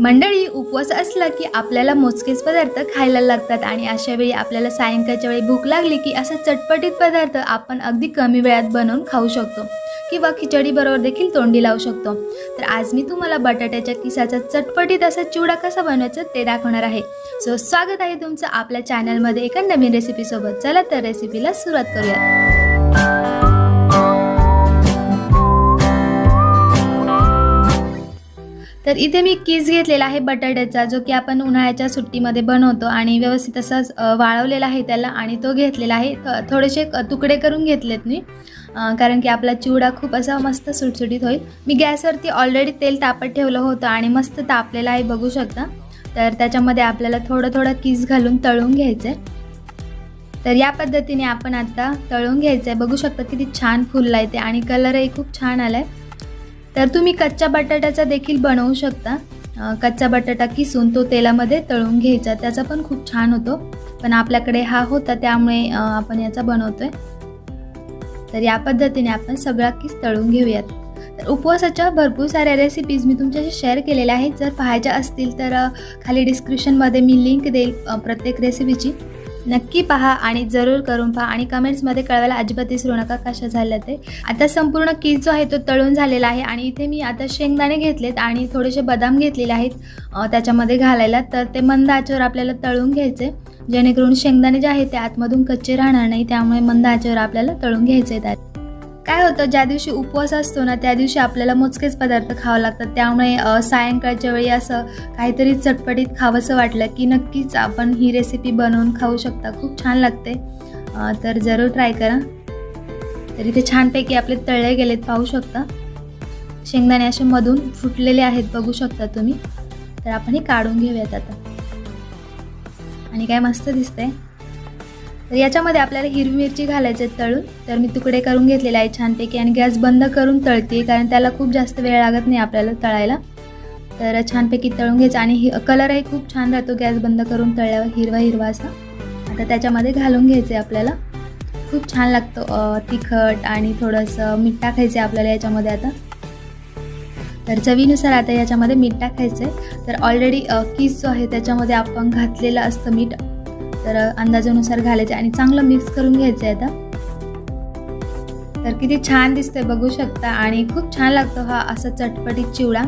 मंडळी उपवास असला की आपल्याला मोजकेच पदार्थ खायला लागतात आणि अशा वेळी आपल्याला सायंकाळच्या वेळी भूक लागली की असं चटपटीत पदार्थ आपण अगदी कमी वेळात बनवून खाऊ शकतो किंवा खिचडीबरोबर देखील तोंडी लावू शकतो. तर आज मी तुम्हाला बटाट्याच्या किसाचा चटपटीत असा चिवडा कसा बनवायचा ते दाखवणार आहे. सो स्वागत आहे तुमचं आपल्या चॅनलमध्ये एका नवीन रेसिपीसोबत चला तर रेसिपीला सुरुवात करूया तर इथे मी किस घेतलेला आहे बटाट्याचा जो की आपण उन्हाळ्याच्या सुट्टीमध्ये बनवतो आणि व्यवस्थित असाच वाळवलेला आहे त्याला आणि तो घेतलेला आहे. थोडेसे तुकडे करून घेतलेत मी कारण की आपला चिवडा खूप असा मस्त सुटसुटीत होईल. मी गॅसवरती ऑलरेडी तेल तापत ठेवलं होतं आणि मस्त तापलेलं आहे बघू शकता. तर त्याच्यामध्ये आपल्याला थोडं थोडं किस घालून तळून घ्यायचं आहे तर या पद्धतीने आपण आता तळून घ्यायचं आहे बघू शकता किती छान फुलला आहे ते आणि कलरही खूप छान आला आहे तर तुम्ही कच्च्या बटाट्याचा देखील बनवू शकता. कच्चा बटाटा किसून तो तेलामध्ये तळून घ्यायचा. त्याचा पण खूप छान होतो. पण आपल्याकडे हा होता त्यामुळे आपण याचा बनवतोय. तर या पद्धतीने आपण सगळा किस तळून घेऊयात. तर उपवासाच्या भरपूर साऱ्या रेसिपीज मी तुमच्याशी शेअर केलेल्या आहेत. जर पाहायच्या असतील तर खाली डिस्क्रिप्शनमध्ये मी लिंक देईल प्रत्येक रेसिपीची नक्की पहा आणि जरूर करून पहा आणि कमेंट्समध्ये कळवायला अजिबात विसरू नका कशा झाल्या ते. आता संपूर्ण किस जो आहे तो तळून झालेला आहे आणि इथे मी आता शेंगदाणे घेतलेत आणि थोडेसे बदाम घेतलेले आहेत त्याच्यामध्ये घालायला. तर ते मंद आचेवर आपल्याला तळून घ्यायचे जेणेकरून शेंगदाणे जे आहेत ते आतमधून कच्चे राहणार नाही त्यामुळे मंद आचेवर आपल्याला तळून घ्यायचे आहेत काय होतं ज्या दिवशी उपवास असतो ना त्या दिवशी आपल्याला मोजकेच पदार्थ खावं लागतात. त्यामुळे सायंकाळच्या वेळी असं काहीतरी चटपटीत खावंसं वाटलं की नक्कीच आपण ही रेसिपी बनवून खाऊ शकता. खूप छान लागते. तर जरूर ट्राय करा. तर इथे छानपैकी आपले तळले गेलेत पाहू शकता. शेंगदाणे असे मधून फुटलेले आहेत बघू शकता तुम्ही. तर आपण हे काढून घेऊयात आता. आणि काय मस्त दिसतंय. तर याच्यामध्ये आपल्याला हिरवी मिरची घालायचे तळून. तर मी तुकडे करून घेतलेले आहे छानपैकी आणि गॅस बंद करून तळते कारण त्याला खूप जास्त वेळ लागत नाही आपल्याला तळायला. तर छानपैकी तळून घ्यायचं आणि हि कलरही खूप छान राहतो गॅस बंद करून तळल्यावर हिरवा हिरवा असा. आता त्याच्यामध्ये घालून घ्यायचे आपल्याला. खूप छान लागतो तिखट आणि थोडंसं मीठ टाकायचं आहे आपल्याला याच्यामध्ये आता. तर चवीनुसार आता याच्यामध्ये मीठ टाकायचं आहे तर ऑलरेडी किस जो आहे त्याच्यामध्ये आपण घातलेलं असतं मीठ तर अंदाजानुसार घालायचं आणि चांगलं मिक्स करून घ्यायचं आहे आता. तर किती छान दिसतंय बघू शकता आणि खूप छान लागतो हा असा चटपटीत चिवडा.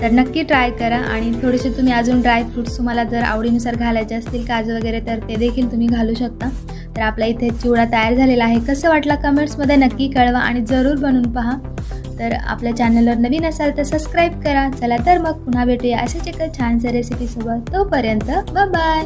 तर नक्की ट्राय करा आणि थोडेसे तुम्ही अजून ड्रायफ्रुट्स तुम्हाला जर आवडीनुसार घालायचे असतील काजू वगैरे तर ते देखील तुम्ही घालू शकता. तर आपला इथे चिवडा तयार झालेला आहे. कसं वाटला कमेंट्समध्ये नक्की कळवा आणि जरूर बनवून पहा. तर आपल्या चॅनलवर नवीन असाल तर सबस्क्राईब करा. चला तर मग पुन्हा भेटूया असेच एका छानशा रेसिपीसोबत तोपर्यंत बाय